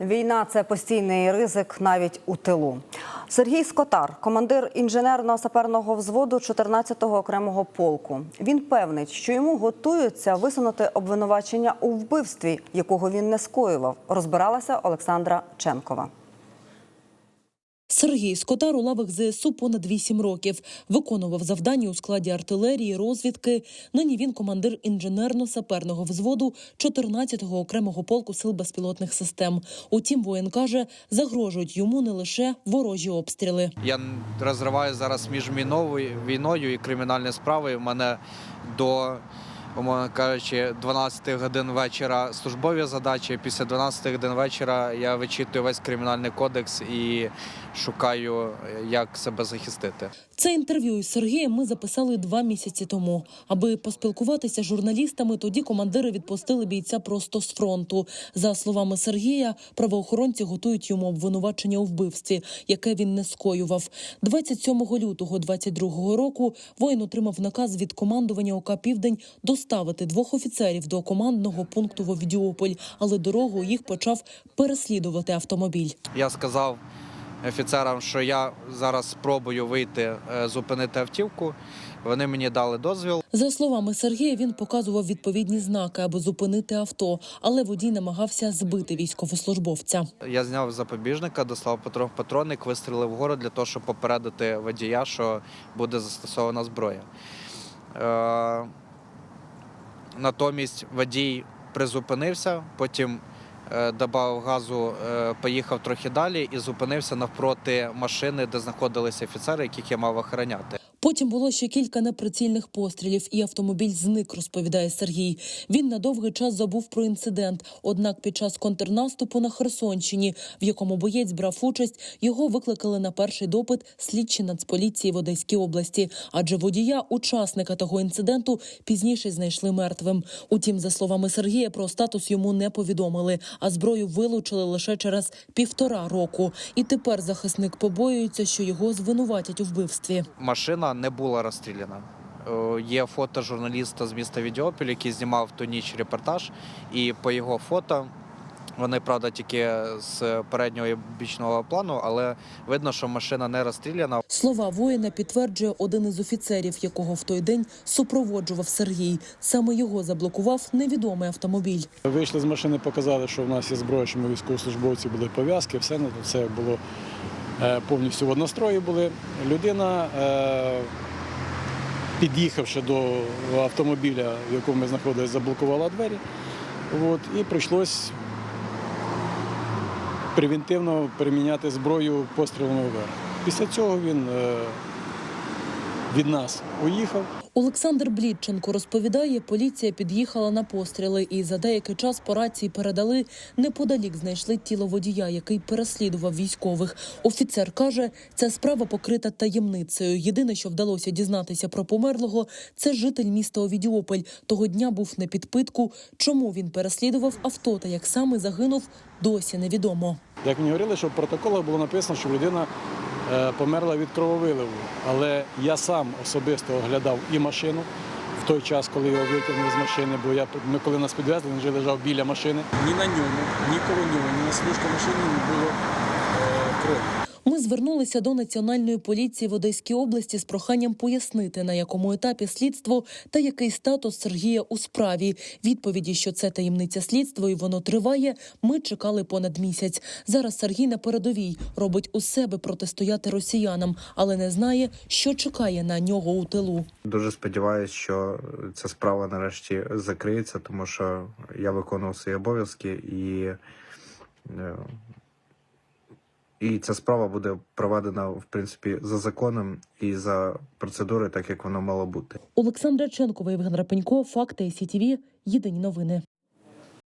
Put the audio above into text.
Війна це постійний ризик навіть у тилу. Сергій Скотар, командир інженерно-саперного взводу 14-го окремого полку. Він певний, що йому готуються висунути обвинувачення у вбивстві, якого він не скоював. Розбиралася Олександра Ченкова. Сергій Скотар у лавах ЗСУ понад 8 років. Виконував завдання у складі артилерії, розвідки. Нині він командир інженерно-саперного взводу 14-го окремого полку сил безпілотних систем. Утім, воїн каже, загрожують йому не лише ворожі обстріли. Я розриваю зараз між війною і кримінальною справою. У мене до, умовно кажучи, 12 годин вечора службові задачі. Після 12 годин вечора я вичитую весь кримінальний кодекс і шукаю, як себе захистити. Це інтерв'ю із Сергієм ми записали два місяці тому. Аби поспілкуватися з журналістами, тоді командири відпустили бійця просто з фронту. За словами Сергія, правоохоронці готують йому обвинувачення у вбивстві, яке він не скоював. 27 лютого 22 року воїн отримав наказ від командування ОК Південь доставити двох офіцерів до командного пункту в Овідіополь, але дорогу їх почав переслідувати автомобіль. Я сказав офіцерам, що я зараз спробую вийти, е, зупинити автівку. Вони мені дали дозвіл. За словами Сергія, він показував відповідні знаки, аби зупинити авто, але водій намагався збити військовослужбовця. Я зняв запобіжника, дослав патрон патронник, вистрілив вгору для того, щоб попередити водія, що буде застосована зброя. Натомість водій призупинився, потім е, додав газу, е, поїхав трохи далі і зупинився навпроти машини, де знаходилися офіцери, яких я мав охороняти. Потім було ще кілька неприцільних пострілів, і автомобіль зник, розповідає Сергій. Він на довгий час забув про інцидент. Однак під час контрнаступу на Херсонщині, в якому боєць брав участь, його викликали на перший допит слідчі Нацполіції в Одеській області. Адже водія, учасника того інциденту, пізніше знайшли мертвим. Утім, за словами Сергія, про статус йому не повідомили, а зброю вилучили лише через півтора року. І тепер захисник побоюється, що його звинуватять у вбивстві. Машина не була розстріляна. Е, Є фото журналіста з міста Відіопіль, який знімав ту ніч репортаж, і по його фото. Вони, правда, тільки з переднього і бічного плану, але видно, що машина не розстріляна. Слова воїна підтверджує один із офіцерів, якого в той день супроводжував Сергій. Саме його заблокував невідомий автомобіль. Вийшли з машини, показали, що в нас є зброя, що ми військовослужбовці були пов'язки, все ну, все було повністю в однострої були. Людина, е, під'їхавши до автомобіля, в якому ми знаходилися, заблокувала двері. От, і прийшлось превентивно приміняти зброю пострілами вверх. Після цього він е, від нас уїхав. Олександр Блідченко розповідає, поліція під'їхала на постріли і за деякий час по рації передали неподалік знайшли тіло водія, який переслідував військових. Офіцер каже, ця справа покрита таємницею. Єдине, що вдалося дізнатися про померлого, це житель міста Овідіополь. Того дня був на підпитку. Чому він переслідував авто та як саме загинув, досі невідомо. Як мені говорили, що в протоколах було написано, що людина померла від крововиливу. Але я сам особисто оглядав і машину в той час, коли його витягнули з машини, бо я ми коли нас підвезли, він вже лежав біля машини. Ні на ньому, ні коло нього, ні на служку машини не було е, крові. Звернулися до національної поліції в Одеській області з проханням пояснити, на якому етапі слідство та який статус Сергія у справі. Відповіді, що це таємниця слідства і воно триває. Ми чекали понад місяць. Зараз Сергій на передовій робить усе, би протистояти росіянам, але не знає, що чекає на нього у тилу. Дуже сподіваюся, що ця справа нарешті закриється, тому що я виконував свої обов'язки і, е, і ця справа буде проведена в принципі за законом і за процедурою, так як воно мало бути. Олександра Ченкова, Євген Рапенько, Факти СІТВ. Єдині новини.